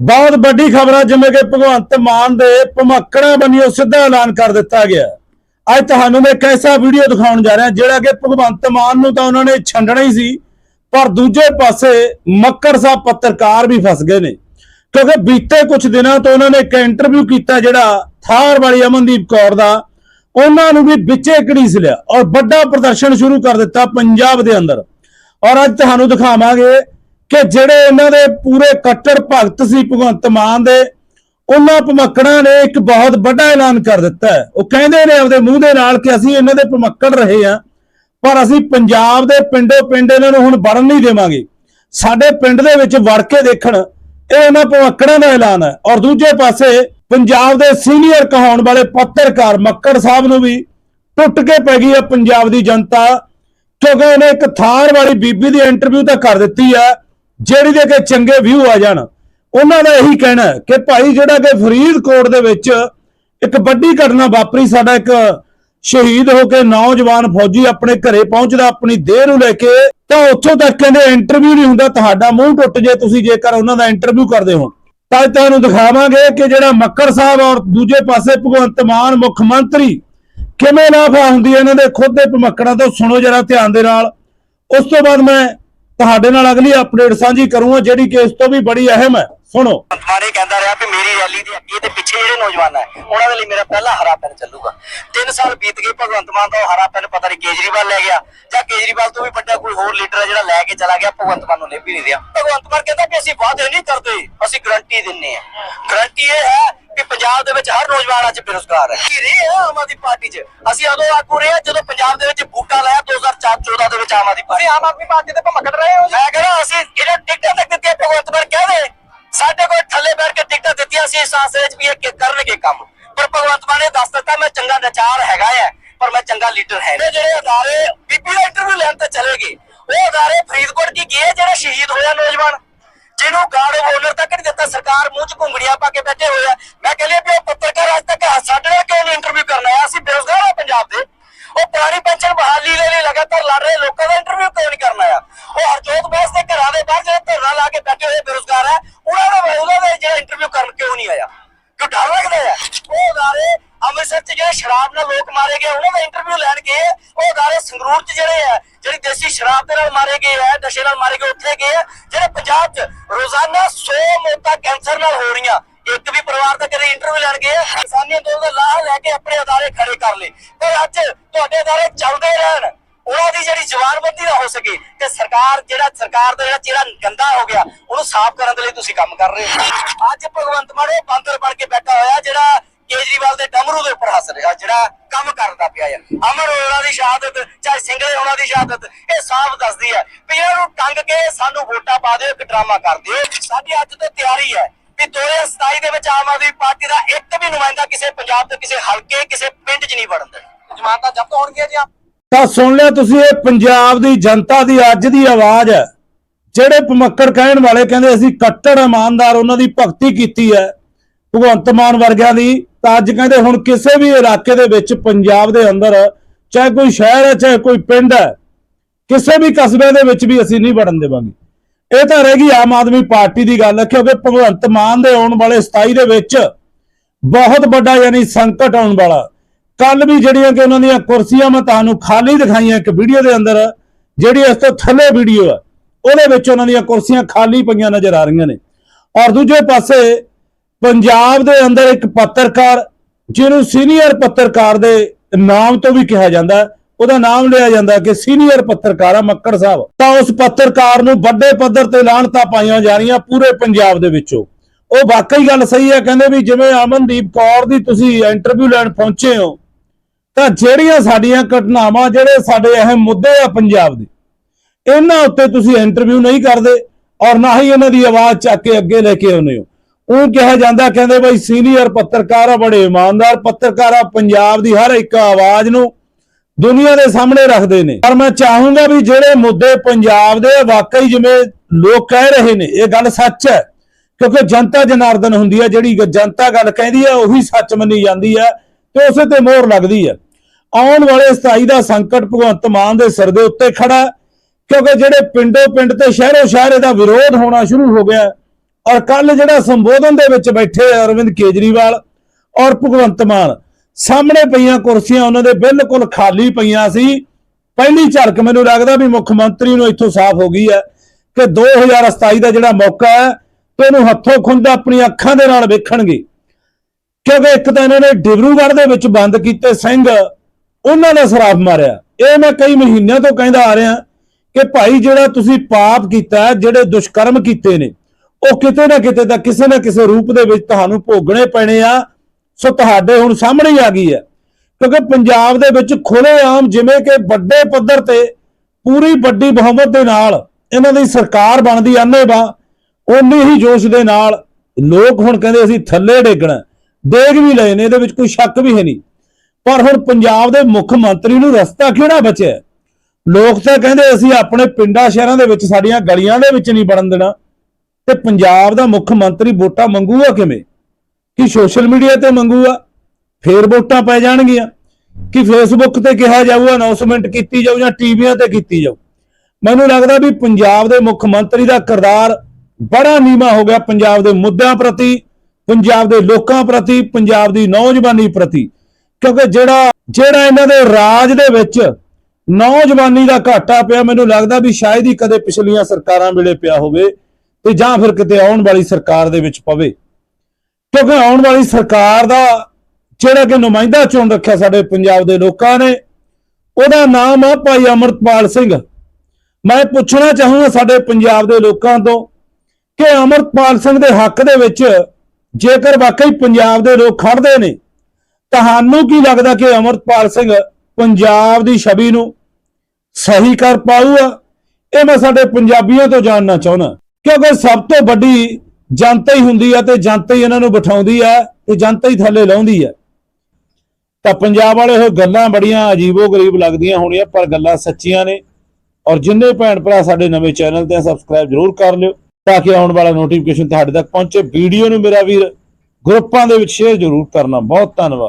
ਬਹੁਤ ਵੱਡੀ ਖਬਰ ਆ ਜਿਵੇਂ ਕਿ ਭਗਵੰਤ ਮਾਨ ਦੇ ਭਮੱਕੜਾ ਬੰਨਿਓ ਸਿੱਧਾ ਐਲਾਨ ਕਰ ਦਿੱਤਾ ਗਿਆ। ਅੱਜ ਤੁਹਾਨੂੰ ਮੈਂ ਇੱਕ ਐਸਾ ਵੀਡੀਓ ਦਿਖਾਉਣ ਜਾ ਰਿਹਾ, ਜਿਹੜਾ ਕਿ ਭਗਵੰਤ ਮਾਨ ਨੂੰ ਤਾਂ ਉਹਨਾਂ ਨੇ ਛੰਡਣਾ ਹੀ ਸੀ, ਪਰ ਦੂਜੇ ਪਾਸੇ ਮੱਕੜ ਸਾਹਿਬ ਪੱਤਰਕਾਰ ਵੀ ਫਸ ਗਏ ਨੇ। ਕਿਉਂਕਿ ਬੀਤੇ ਕੁਝ ਦਿਨਾਂ ਤੋਂ ਉਹਨਾਂ ਨੇ ਇੱਕ ਇੰਟਰਵਿਊ ਕੀਤਾ, ਜਿਹੜਾ ਥਾਰ ਵਾਲੀ ਅਮਨਦੀਪ ਕੌਰ ਦਾ। ਉਹਨਾਂ ਨੂੰ ਵੀ ਵਿੱਚੇ ਘੜੀਸ ਲਿਆ ਔਰ ਵੱਡਾ ਪ੍ਰਦਰਸ਼ਨ ਸ਼ੁਰੂ ਕਰ ਦਿੱਤਾ ਪੰਜਾਬ ਦੇ ਅੰਦਰ। ਔਰ ਅੱਜ ਤੁਹਾਨੂੰ ਦਿਖਾਵਾਂਗੇ ਕਿ ਜਿਹੜੇ ਇਹਨਾਂ ਦੇ ਪੂਰੇ ਕੱਟੜ ਭਗਤ ਸੀ ਭਗਵੰਤ ਮਾਨ ਦੇ, ਉਹਨਾਂ ਭਮੱਕੜਾਂ ਨੇ ਇੱਕ ਬਹੁਤ ਵੱਡਾ ਐਲਾਨ ਕਰ ਦਿੱਤਾ ਉਹ ਕਹਿੰਦੇ ਨੇ ਆਪਦੇ ਮੂੰਹ ਦੇ ਨਾਲ ਕਿ ਅਸੀਂ ਇਹਨਾਂ ਦੇ ਭਮੱਕੜ ਰਹੇ ਆ ਪਰ ਅਸੀਂ ਪੰਜਾਬ ਦੇ ਪਿੰਡੋ ਪਿੰਡ ਇਹਨਾਂ ਨੂੰ ਹੁਣ ਵੜਨ ਨਹੀਂ ਦੇਵਾਂਗੇ। ਸਾਡੇ ਪਿੰਡ ਦੇ ਵਿੱਚ ਵੜ ਕੇ ਦੇਖਣ, ਇਹ ਇਹਨਾਂ ਭਮੱਕੜਾਂ ਦਾ ਐਲਾਨ ਹੈ। ਔਰ ਦੂਜੇ ਪਾਸੇ ਪੰਜਾਬ ਦੇ ਸੀਨੀਅਰ ਕਹਾਉਣ ਵਾਲੇ ਪੱਤਰਕਾਰ ਮੱਕੜ ਸਾਹਿਬ ਨੂੰ ਵੀ ਟੁੱਟ ਕੇ ਪੈ ਗਈ ਹੈ ਪੰਜਾਬ ਦੀ ਜਨਤਾ, ਕਿਉਂਕਿ ਉਹਨੇ ਇੱਕ ਥਾਰ ਵਾਲੀ ਬੀਬੀ ਦੀ ਇੰਟਰਵਿਊ ਤਾਂ ਕਰ ਦਿੱਤੀ ਹੈ। ਜਿਹੜੀ ਦੇ ਕੇ ਚੰਗੇ ਵਿਊ ਆ ਜਾਣ, ਉਹਨਾਂ ਦਾ ਇਹੀ ਕਹਿਣਾ ਕਿ ਭਾਈ ਜਿਹੜਾ ਕਿ ਫਰੀਦਕੋਟ ਦੇ ਵਿੱਚ ਇੱਕ ਵੱਡੀ ਘਟਨਾ ਵਾਪਰੀ, ਸਾਡਾ ਇੱਕ ਸ਼ਹੀਦ ਹੋ ਕੇ ਨੌਜਵਾਨ ਫੌਜੀ ਆਪਣੇ ਘਰੇ ਪਹੁੰਚਦਾ, ਆਪਣੀ ਦੇਹ ਨੂੰ ਲੈ ਕੇ, ਤਾਂ ਉੱਥੋਂ ਤੱਕ ਕਹਿੰਦੇ ਇੰਟਰਵਿਊ ਨਹੀਂ ਹੁੰਦਾ, ਤੁਹਾਡਾ ਮੂੰਹ ਟੁੱਟ ਜੇ, ਤੁਸੀਂ ਜੇਕਰ ਉਹਨਾਂ ਦਾ ਇੰਟਰਵਿਊ ਕਰਦੇ ਹੋ। ਤਾਂ ਤੁਹਾਨੂੰ ਦਿਖਾਵਾਂਗੇ ਕਿ ਜਿਹੜਾ ਮੱਕੜ ਸਾਹਿਬ ਔਰ ਦੂਜੇ ਪਾਸੇ ਭਗਵੰਤ ਮਾਨ ਮੁੱਖ ਮੰਤਰੀ ਕਿਵੇਂ ਲਾਫਾ ਹੁੰਦੀ ਹੈ, ਇਹਨਾਂ ਦੇ ਖੁਦ ਦੇ ਭਮੱਕੜਾਂ ਤੋਂ ਸੁਣੋ ਜਰਾ ਧਿਆਨ ਦੇ ਨਾਲ। ਉਸ ਤੋਂ ਬਾਅਦ ਮੈਂ ਤੁਹਾਡੇ ਨਾਲ ਅਗਲੀ ਅਪਡੇਟ ਸਾਂਝੀ ਕਰੂੰਗਾ ਜਿਹੜੀ ਕਿ ਇਸ ਤੋਂ ਵੀ ਬੜੀ ਅਹਿਮ ਹੈ। ਸੁਣੋ। ਮਾਰੇ ਕਹਿੰਦਾ ਰਿਹਾ ਵੀ ਮੇਰੀ ਰੈਲੀ ਦੇ ਅੱਗੇ ਤੇ ਪਿੱਛੇ ਜਿਹੜੇ ਨੌਜਵਾਨ ਹੈ ਉਹਨਾਂ ਦੇ ਲਈ ਮੇਰਾ ਪਹਿਲਾ ਹਰਾ ਪੈਨ ਚੱਲੂਗਾ। 3 ਸਾਲ ਬੀਤ ਗਏ ਭਗਵੰਤ ਮਾਨ ਦਾ ਉਹ ਹਰਾ ਪੈਨ ਪਤਾ ਨਹੀਂ ਕੇਜਰੀਵਾਲ ਲੈ ਗਿਆ ਜਾਂ ਕੇਜਰੀਵਾਲ ਤੋਂ ਵੀ ਵੱਡਾ ਕੋਈ ਹੋਰ ਲੀਡਰ ਹੈ ਜਿਹੜਾ ਲੈ ਕੇ ਚਲਾ ਗਿਆ ਭਗਵੰਤ ਮਾਨ ਨੂੰ ਲੱਭ ਹੀ ਨਹੀਂ ਰਿਹਾ ਭਗਵੰਤ ਮਾਨ ਕਹਿੰਦਾ ਕਿ ਅਸੀਂ ਵਾਅਦੇ ਨਹੀਂ ਕਰਦੇ ਅਸੀਂ ਗਰੰਟੀ ਦਿੰਨੇ ਆ ਗਰੰਟੀ ਇਹ ਹੈ ਕਿ ਪੰਜਾਬ ਦੇ ਵਿੱਚ ਹਰ ਨੌਜਵਾਨ ਅੱਜ ਬੇਰੁਜ਼ਗਾਰ ਹੈ। ਕੀ ਰਹੇ ਆ ਆਮ ਆਦਮੀ ਪਾਰਟੀ 'ਚ? ਅਸੀਂ ਉਦੋਂ ਆਗੂ ਰਹੇ ਆ ਜਦੋਂ ਪੰਜਾਬ ਦੇ ਵਿੱਚ ਬੂਟਾ ਲਾਇਆ 2014 ਦੇ ਵਿੱਚ ਆਮ ਆਦਮੀ ਪਾਰਟੀ। ਆਮ ਆਦਮੀ ਪਾਰਟੀ ਦੇ ਭਮਕੜ ਰਹੇ ਹੋ ਮੈਂ ਕਹਿੰਦਾ ਅਸੀਂ ਇਹਨਾਂ ਟਿਕਟਾਂ ਤੱਕ ਦਿੱਤੀਆਂ ਭਗਵੰਤ ਮਾਨ ਕਹਿੰਦੇ ਸਾਡੇ ਕੋਲ ਥੱਲੇ ਬੈਠ ਕੇ ਟਿਕਟਾਂ ਦਿੱਤੀਆਂ ਸੀ, ਇਸ ਵਿੱਚ ਵੀ ਇਹ ਕਿ ਕਰਨਗੇ ਕੰਮ। ਪਰ ਭਗਵੰਤ ਮਾਨ ਨੇ ਦੱਸ ਦਿੱਤਾ, ਮੈਂ ਚੰਗਾ ਨਚਾਰ ਹੈਗਾ ਹੈ ਪਰ ਮੈਂ ਚੰਗਾ ਲੀਡਰ ਹੈ ਜਿਹੜੇ ਅਦਾਰੇ ਬੀਬੀ ਦਾ ਇੰਟਰਵਿਊ ਲੈਣ ਤੇ ਚਲੇ ਗਏ ਉਹ ਅਦਾਰੇ ਫਰੀਦਕੋਟ ਕੀ ਗਏ ਜਿਹੜੇ ਸ਼ਹੀਦ ਹੋਇਆ ਨੌਜਵਾਨ? ਜਿਹਨੂੰ ਗਾਰਡ ਆਫ ਆਨਰ ਤੱਕ ਨਹੀਂ ਦਿੱਤਾ, ਸਰਕਾਰ ਮੂੰਹ 'ਚ ਘੁੰਗੜੀਆਂ ਪਾ ਕੇ ਬੈਠੇ ਹੋਏ ਆ। ਮੈਂ ਕਹਿੰਦੀ ਵੀ ਉਹ ਪੱਤਰਕਾਰ ਅੱਜ ਤੱਕ ਸਾਡੇ ਨਾਲ ਕਿਉਂ ਨਹੀਂ ਇੰਟਰਵਿਊ ਕਰਨਾ ਹੈ ਅਸੀਂ ਬੇਰੁਜ਼ਗਾਰ ਆ ਪੰਜਾਬ ਦੇ ਉਹ ਪੁਰਾਣੀ ਪੈਨਸ਼ਨ ਬਹਾਲੀ ਲਈ ਲਈ ਲਗਾਤਾਰ ਲੜ ਰਹੇ ਲੋਕਾਂ ਦਾ ਇੰਟਰਵਿਊ ਕਿਉਂ ਨਹੀਂ ਕਰਨਾ ਆ ਉਹ ਹਰਜੋਤ ਬੈਸ ਦੇ ਘਰਾਂ ਦੇ ਬਾਹਰ ਜਿਹੜੇ ਧਰਨਾ ਲਾ ਕੇ ਬੈਠੇ ਹੋਏ ਬੇਰੁਜ਼ਗਾਰ ਆ ਉਹਨਾਂ ਦਾ ਉਹਨਾਂ ਦਾ ਜਿਹੜਾ ਇੰਟਰਵਿਊ ਕਰਨ ਕਿਉਂ ਨਹੀਂ ਆਇਆ ਕਿਉਂ ਡਰ ਲੱਗਦਾ ਆ ਉਹ ਅਦਾਰੇ ਅੰਮ੍ਰਿਤਸਰ 'ਚ ਜਿਹੜੇ ਸ਼ਰਾਬ ਨਾਲ ਲੋਕ ਮਾਰੇ ਗਏ, ਉਹਨਾਂ ਦਾ ਇੰਟਰਵਿਊ ਲੈਣ ਗਏ ਉਹ ਅਦਾਰੇ ਸੰਗਰੂਰ 'ਚ ਜਿਹੜੇ ਆ, ਜਿਹੜੀ ਦੇਸੀ ਸ਼ਰਾਬ ਦੇ ਨਾਲ ਮਾਰੇ ਗਏ ਆ, ਨਸ਼ੇ ਨਾਲ ਮਾਰੇ ਗਏ, ਉੱਥੇ ਗਏ ਜਿਹੜੇ ਪੰਜਾਬ 'ਚ ਰੋਜ਼ਾਨਾ 100 ਮੌਤਾਂ ਕੈਂਸਰ ਨਾਲ ਹੋ ਰਹੀਆਂ, ਇੱਕ ਵੀ ਪਰਿਵਾਰ ਦਾ ਕਦੇ ਇੰਟਰਵਿਊ ਲੈਣ ਗਏ ਕਿਸਾਨੀ ਅੰਦੋਲਨ ਦਾ ਲਾਹ ਲੈ ਕੇ ਆਪਣੇ ਅਦਾਰੇ ਖੜੇ ਕਰ ਲਏ। ਪਰ ਅੱਜ ਤੁਹਾਡੇ ਅਦਾਰੇ ਚੱਲਦੇ ਰਹਿਣ, ਉਹਨਾਂ ਦੀ ਜਿਹੜੀ ਜਵਾਨਬੰਦੀ ਨਾ ਹੋ ਸਕੇ ਤੇ ਸਰਕਾਰ ਜਿਹੜਾ, ਸਰਕਾਰ ਦਾ ਜਿਹੜਾ ਚਿਹਰਾ ਗੰਦਾ ਹੋ ਗਿਆ, ਉਹਨੂੰ ਸਾਫ਼ ਕਰਨ ਦੇ ਲਈ ਤੁਸੀਂ ਕੰਮ ਕਰ ਰਹੇ ਹੋ। ਅੱਜ ਭਗਵੰਤ ਮਾਨ ਉਹ ਬਾਂਦਰ ਬਣ ਕੇ ਬੈਠਾ ਹੋਇਆ, ਜਿਹੜਾ ਕੇਜਰੀਵਾਲ ਦੇ ਡਮਰੂ ਦੇ ਉੱਪਰ ਹੱਸ ਰਿਹਾ, ਜਿਹੜਾ ਕੰਮ ਕਰਦਾ ਪਿਆ ਹੈ ਅਮਰ ਅਰੋੜਾ ਦੀ ਸ਼ਹਾਦਤ, ਚਾਹੇ ਸਿੰਗਲੇ ਹੋਣਾ ਦੀ ਸ਼ਹਾਦਤ, ਇਹ ਸਾਫ਼ ਦੱਸਦੀ ਹੈ ਵੀ ਇਹਨਾਂ ਨੂੰ ਟੰਗ ਕੇ ਸਾਨੂੰ ਵੋਟਾਂ ਪਾ ਦਿਓ, ਇੱਕ ਡਰਾਮਾ ਕਰ ਦਿਓ। ਸਾਡੀ ਅੱਜ ਤੋਂ ਤਿਆਰੀ ਹੈ ਵੀ 2027 ਦੇ ਵਿੱਚ ਆਮ ਆਦਮੀ ਪਾਰਟੀ ਦਾ ਇੱਕ ਵੀ ਨੁਮਾਇੰਦਾ ਕਿਸੇ ਪੰਜਾਬ ਦੇ ਕਿਸੇ ਹਲਕੇ, ਕਿਸੇ ਪਿੰਡ 'ਚ ਨਹੀਂ ਵੜਨ ਦੇਣਾ। ਜਮਾਨਤਾਂ ਜ਼ਬਤ ਹੋਣਗੀਆਂ ਜੀ ਤਾਂ ਸੁਣ ਲਿਆ ਤੁਸੀਂ, ਇਹ ਪੰਜਾਬ ਦੀ ਜਨਤਾ ਦੀ ਅੱਜ ਦੀ ਆਵਾਜ਼ ਹੈ। ਜਿਹੜੇ ਭਮੱਕੜ ਕਹਿਣ ਵਾਲੇ ਕਹਿੰਦੇ ਅਸੀਂ ਕੱਟੜ ਇਮਾਨਦਾਰ, ਉਹਨਾਂ ਦੀ ਭਗਤੀ ਕੀਤੀ ਹੈ। ਭਗਵੰਤ ਮਾਨ ਵਰਗਿਆਂ ਦੀ, ਤਾਂ ਅੱਜ ਕਹਿੰਦੇ ਹੁਣ ਕਿਸੇ ਵੀ ਇਲਾਕੇ ਦੇ ਵਿੱਚ ਪੰਜਾਬ ਦੇ ਅੰਦਰ, ਚਾਹੇ ਕੋਈ ਸ਼ਹਿਰ ਹੈ, ਚਾਹੇ ਕੋਈ ਪਿੰਡ ਹੈ, ਕਿਸੇ ਵੀ ਕਸਬੇ ਦੇ ਵਿੱਚ ਵੀ ਅਸੀਂ ਨਹੀਂ ਵੜਨ ਦੇਵਾਂਗੇ। ਇਹ ਤਾਂ ਰਹਿ ਗਈ ਆਮ ਆਦਮੀ ਪਾਰਟੀ ਦੀ ਗੱਲ, ਕਿਉਂਕਿ ਭਗਵੰਤ ਮਾਨ ਦੇ ਆਉਣ ਵਾਲੇ 27 ਦੇ ਵਿੱਚ ਬਹੁਤ ਵੱਡਾ ਯਾਨੀ ਸੰਕਟ ਆਉਣ ਵਾਲਾ। ਕੱਲ ਵੀ ਜਿਹੜੀਆਂ ਕਿ ਉਹਨਾਂ ਦੀਆਂ ਕੁਰਸੀਆਂ ਮੈਂ ਤੁਹਾਨੂੰ ਖਾਲੀ ਦਿਖਾਈਆਂ ਇੱਕ ਵੀਡੀਓ ਦੇ ਅੰਦਰ, ਜਿਹੜੀ ਇਸ ਤੋਂ ਥੱਲੇ ਵੀਡੀਓ ਹੈ, ਉਹਦੇ ਵਿੱਚ ਉਹਨਾਂ ਦੀਆਂ ਕੁਰਸੀਆਂ ਖਾਲੀ ਪਈਆਂ ਨਜ਼ਰ ਆ ਰਹੀਆਂ ਨੇ। ਔਰ ਦੂਜੇ ਪਾਸੇ ਪੰਜਾਬ ਦੇ ਅੰਦਰ ਇੱਕ ਪੱਤਰਕਾਰ, ਜਿਹਨੂੰ ਸੀਨੀਅਰ ਪੱਤਰਕਾਰ ਦੇ ਨਾਮ ਤੋਂ ਵੀ ਕਿਹਾ ਜਾਂਦਾ ਉਹਦਾ ਨਾਮ ਲਿਆ ਜਾਂਦਾ ਕਿ ਸੀਨੀਅਰ ਪੱਤਰਕਾਰ ਆ ਮੱਕੜ ਸਾਹਿਬ। ਤਾਂ ਉਸ ਪੱਤਰਕਾਰ ਨੂੰ ਵੱਡੇ ਪੱਧਰ ਤੇ ਲਾਹਣਤਾ ਪਾਈਆਂ ਜਾ ਰਹੀਆਂ ਪੂਰੇ ਪੰਜਾਬ ਦੇ ਵਿੱਚੋਂ। ਉਹ ਵਾਕਈ ਗੱਲ ਸਹੀ ਹੈ ਕਹਿੰਦੇ ਵੀ ਜਿਵੇਂ ਅਮਨਦੀਪ ਕੌਰ ਦੀ ਤੁਸੀਂ ਇੰਟਰਵਿਊ ਲੈਣ ਪਹੁੰਚੇ ਹੋ, ਤਾਂ ਜਿਹੜੀਆਂ ਸਾਡੀਆਂ ਘਟਨਾਵਾਂ, ਜਿਹੜੇ ਸਾਡੇ ਅਹਿਮ ਮੁੱਦੇ ਆ ਪੰਜਾਬ ਦੇ, ਇਹਨਾਂ ਉੱਤੇ ਤੁਸੀਂ ਇੰਟਰਵਿਊ ਨਹੀਂ ਕਰਦੇ ਔਰ ਨਾ ਹੀ ਇਹਨਾਂ ਦੀ ਆਵਾਜ਼ ਚੱਕ ਕੇ ਅੱਗੇ ਲੈ ਕੇ ਆਉਂਦੇ ਹੋ। ਉਹ ਕਿਹਾ ਜਾਂਦਾ, ਕਹਿੰਦੇ ਬਈ ਸੀਨੀਅਰ ਪੱਤਰਕਾਰ ਆ, ਬੜੇ ਇਮਾਨਦਾਰ ਪੱਤਰਕਾਰ ਆ, ਪੰਜਾਬ ਦੀ ਹਰ ਇੱਕ ਆਵਾਜ਼ ਨੂੰ ਦੁਨੀਆ ਦੇ ਸਾਹਮਣੇ ਰੱਖਦੇ ਨੇ। ਪਰ ਮੈਂ ਚਾਹੂੰਗਾ ਵੀ ਜਿਹੜੇ ਮੁੱਦੇ ਪੰਜਾਬ ਦੇ ਵਾਕਈ ਜਿਵੇਂ ਲੋਕ ਕਹਿ ਰਹੇ ਨੇ, ਇਹ ਗੱਲ ਸੱਚ ਹੈ, ਕਿਉਂਕਿ ਜਨਤਾ ਜਨਾਰਦਨ ਹੁੰਦੀ ਹੈ, ਜਿਹੜੀ ਜਨਤਾ ਗੱਲ ਕਹਿੰਦੀ ਹੈ, ਉਹੀ ਸੱਚ ਮੰਨੀ ਜਾਂਦੀ ਹੈ ਤੇ ਉਸੇ ਤੇ ਮੋਹਰ ਲੱਗਦੀ ਹੈ। ਆਉਣ ਵਾਲੇ 27 ਦਾ ਸੰਕਟ ਭਗਵੰਤ ਮਾਨ ਦੇ ਸਿਰ ਦੇ ਉੱਤੇ ਖੜਾ ਕਿਉਂਕਿ ਜਿਹੜੇ ਪਿੰਡੋ ਪਿੰਡ ਤੇ ਸ਼ਹਿਰੋ ਸ਼ਹਿਰ ਇਹਦਾ ਵਿਰੋਧ ਹੋਣਾ ਸ਼ੁਰੂ ਹੋ ਗਿਆ ਔਰ ਕੱਲ ਜਿਹੜਾ ਸੰਬੋਧਨ ਦੇ ਵਿੱਚ ਬੈਠੇ ਅਰਵਿੰਦ ਕੇਜਰੀਵਾਲ ਔਰ ਭਗਵੰਤ ਮਾਨ, ਸਾਹਮਣੇ ਪਈਆਂ ਕੁਰਸੀਆਂ ਉਹਨਾਂ ਦੇ ਬਿਲਕੁਲ ਖਾਲੀ ਪਈਆਂ ਸੀ। ਪਹਿਲੀ ਝਲਕ ਮੈਨੂੰ ਲੱਗਦਾ ਵੀ ਮੁੱਖ ਮੰਤਰੀ ਨੂੰ ਇੱਥੋਂ ਸਾਫ਼ ਹੋ ਗਈ ਹੈ ਕਿ 2027 ਦਾ ਜਿਹੜਾ ਮੌਕਾ ਹੈ, ਤੇ ਉਹਨੂੰ ਹੱਥੋਂ ਖੁੰਦਾ ਆਪਣੀ ਅੱਖਾਂ ਦੇ ਨਾਲ ਵੇਖਣਗੇ। ਕਿਉਂਕਿ ਇੱਕ ਤਾਂ ਇਹਨਾਂ ਨੇ ਡਿਬਰੂਗੜ੍ਹ ਦੇ ਵਿੱਚ ਬੰਦ ਕੀਤੇ ਸਿੰਘ, ਉਹਨਾਂ ਨੇ ਸ਼ਰਾਪ ਮਾਰਿਆ। ਇਹ ਮੈਂ ਕਈ ਮਹੀਨਿਆਂ ਤੋਂ ਕਹਿੰਦਾ ਆ ਰਿਹਾ ਕਿ ਭਾਈ ਜਿਹੜਾ ਤੁਸੀਂ ਪਾਪ ਕੀਤਾ ਜਿਹੜੇ ਦੁਸ਼ਕਰਮ ਕੀਤੇ ਨੇ ਉਹ ਕਿਤੇ ਨਾ ਕਿਤੇ ਤਾਂ ਕਿਸੇ ਨਾ ਕਿਸੇ ਰੂਪ ਦੇ ਵਿੱਚ ਤੁਹਾਨੂੰ ਭੋਗਣੇ ਪੈਣੇ ਆ। ਸੋ ਤੁਹਾਡੇ ਹੁਣ ਸਾਹਮਣੇ ਆ ਗਈ ਹੈ। ਕਿਉਂਕਿ ਪੰਜਾਬ ਦੇ ਵਿੱਚ ਖੁੱਲ੍ਹੇਆਮ ਜਿਵੇਂ ਕਿ ਵੱਡੇ ਪੱਧਰ ਤੇ ਪੂਰੀ ਵੱਡੀ ਬਹੁਮਤ ਦੇ ਨਾਲ ਇਹਨਾਂ ਦੀ ਸਰਕਾਰ ਬਣਦੀ ਆਨੇਵਾ ਉਨੀ ਹੀ ਜੋਸ਼ ਦੇ ਨਾਲ ਲੋਕ ਹੁਣ ਕਹਿੰਦੇ ਅਸੀਂ ਥੱਲੇ ਡੇਗਣਾ ਡੇਗ ਵੀ ਲਏ ਨੇ, ਇਹਦੇ ਵਿੱਚ ਕੋਈ ਸ਼ੱਕ ਵੀ ਹੈ ਨਹੀਂ। ਪਰ ਹੁਣ ਪੰਜਾਬ ਦੇ ਮੁੱਖ ਮੰਤਰੀ ਨੂੰ ਰਸਤਾ ਕਿਹੜਾ ਬਚਿਆ? ਲੋਕ ਤਾਂ ਕਹਿੰਦੇ ਅਸੀਂ ਆਪਣੇ ਪਿੰਡਾਂ ਸ਼ਹਿਰਾਂ ਦੇ ਵਿੱਚ ਸਾਡੀਆਂ ਗਲੀਆਂ ਦੇ ਵਿੱਚ ਨਹੀਂ ਬਣਨ ਦੇਣਾ। ਤੇ ਪੰਜਾਬ ਦਾ ਮੁੱਖ ਮੰਤਰੀ ਵੋਟਾਂ ਮੰਗੂਗਾ ਕਿਵੇਂ? ਕਿ ਸੋਸ਼ਲ ਮੀਡੀਆ ਤੇ ਮੰਗੂਗਾ? ਫੇਰ ਵੋਟਾਂ ਪੈ ਜਾਣਗੀਆਂ। ਕਿ ਫੇਸਬੁੱਕ ਤੇ ਕਿਹਾ ਜਾਊਗਾ ਅਨਾਉਂਸਮੈਂਟ ਕੀਤੀ ਜਾਊ ਜਾਂ ਟੀਵੀਆਂ ਤੇ ਕੀਤੀ ਜਾਊ? ਮੈਨੂੰ ਲੱਗਦਾ ਵੀ ਪੰਜਾਬ ਦੇ ਮੁੱਖ ਮੰਤਰੀ ਦਾ ਕਿਰਦਾਰ ਬੜਾ ਨੀਵਾ ਹੋ ਗਿਆ ਪੰਜਾਬ ਦੇ ਮੁੱਦਿਆਂ ਪ੍ਰਤੀ, ਪੰਜਾਬ ਦੇ ਲੋਕਾਂ ਪ੍ਰਤੀ, ਪੰਜਾਬ ਦੀ ਨੌਜਵਾਨੀ ਪ੍ਰਤੀ। ਕਿਉਂਕਿ ਜਿਹੜਾ ਜਿਹੜਾ ਇਹਨਾਂ ਦੇ ਰਾਜ ਦੇ ਵਿੱਚ ਨੌਜਵਾਨੀ ਦਾ ਘਾਟਾ ਪਿਆ, ਮੈਨੂੰ ਲੱਗਦਾ ਵੀ ਸ਼ਾਇਦ ਹੀ ਕਦੇ ਪਿਛਲੀਆਂ ਸਰਕਾਰਾਂ ਵੇਲੇ ਪਿਆ ਹੋਵੇ। ਤੇ ਜਾਂ ਫਿਰ ਕਿਤੇ ਆਉਣ ਵਾਲੀ ਸਰਕਾਰ ਦੇ ਵਿੱਚ ਪਵੇ। ਕਿਉਂਕਿ ਆਉਣ ਵਾਲੀ ਸਰਕਾਰ ਦਾ ਜਿਹੜਾ ਕਿ ਨੁਮਾਇੰਦਾ ਚੁਣ ਰੱਖਿਆ ਸਾਡੇ ਪੰਜਾਬ ਦੇ ਲੋਕਾਂ ਨੇ, ਉਹਦਾ ਨਾਮ ਆ ਭਾਈ ਅਮਰਤਪਾਲ ਸਿੰਘ। ਮੈਂ ਪੁੱਛਣਾ ਚਾਹੂੰਗਾ ਸਾਡੇ ਪੰਜਾਬ ਦੇ ਲੋਕਾਂ ਤੋਂ ਕਿ ਅਮਰਤਪਾਲ ਸਿੰਘ ਦੇ ਹੱਕ ਦੇ ਵਿੱਚ ਜੇਕਰ ਵਾਕਈ ਪੰਜਾਬ ਦੇ ਲੋਕ ਖੜਦੇ ਨੇ, ਤੁਹਾਨੂੰ ਕੀ ਲੱਗਦਾ ਕਿ ਅਮਰਤਪਾਲ ਸਿੰਘ ਪੰਜਾਬ ਦੀ ਛਵੀ ਨੂੰ ਸਹੀ ਕਰ ਪਾਊਗਾ? ਇਹ ਮੈਂ ਸਾਡੇ ਪੰਜਾਬੀਆਂ ਤੋਂ ਜਾਣਨਾ ਚਾਹੁੰਦਾ। ਕਿਉਂਕਿ ਸਭ ਤੋਂ ਵੱਡੀ ਜਨਤਾ ਹੀ ਹੁੰਦੀ ਹੈ ਤੇ ਜਨਤਾ ਹੀ ਇਹਨਾਂ ਨੂੰ ਬਿਠਾਉਂਦੀ ਹੈ ਤੇ ਜਨਤਾ ਹੀ ਥੱਲੇ ਲਾਉਂਦੀ ਹੈ। ਤਾਂ ਪੰਜਾਬ ਵਾਲੇ ਉਹ ਗੱਲਾਂ ਬੜੀਆਂ ਅਜੀਬੋ ਗਰੀਬ ਲੱਗਦੀਆਂ ਹੋਣੀਆਂ, ਪਰ ਗੱਲਾਂ ਸੱਚੀਆਂ ਨੇ। ਔਰ ਜਿੰਨੇ ਭੈਣ ਭਰਾ ਸਾਡੇ ਨਵੇਂ ਚੈਨਲ ਤੇ ਸਬਸਕ੍ਰਾਈਬ ਜ਼ਰੂਰ ਕਰ ਲਿਓ ਤਾਂ ਕਿ ਆਉਣ ਵਾਲਾ ਨੋਟੀਫਿਕੇਸ਼ਨ ਤੁਹਾਡੇ ਤੱਕ ਪਹੁੰਚੇ। ਵੀਡੀਓ ਨੂੰ ਮੇਰਾ ਵੀਰ ਗਰੁੱਪਾਂ ਦੇ ਵਿੱਚ ਸ਼ੇਅਰ ਜ਼ਰੂਰ ਕਰਨਾ। ਬਹੁਤ ਧੰਨਵਾਦ।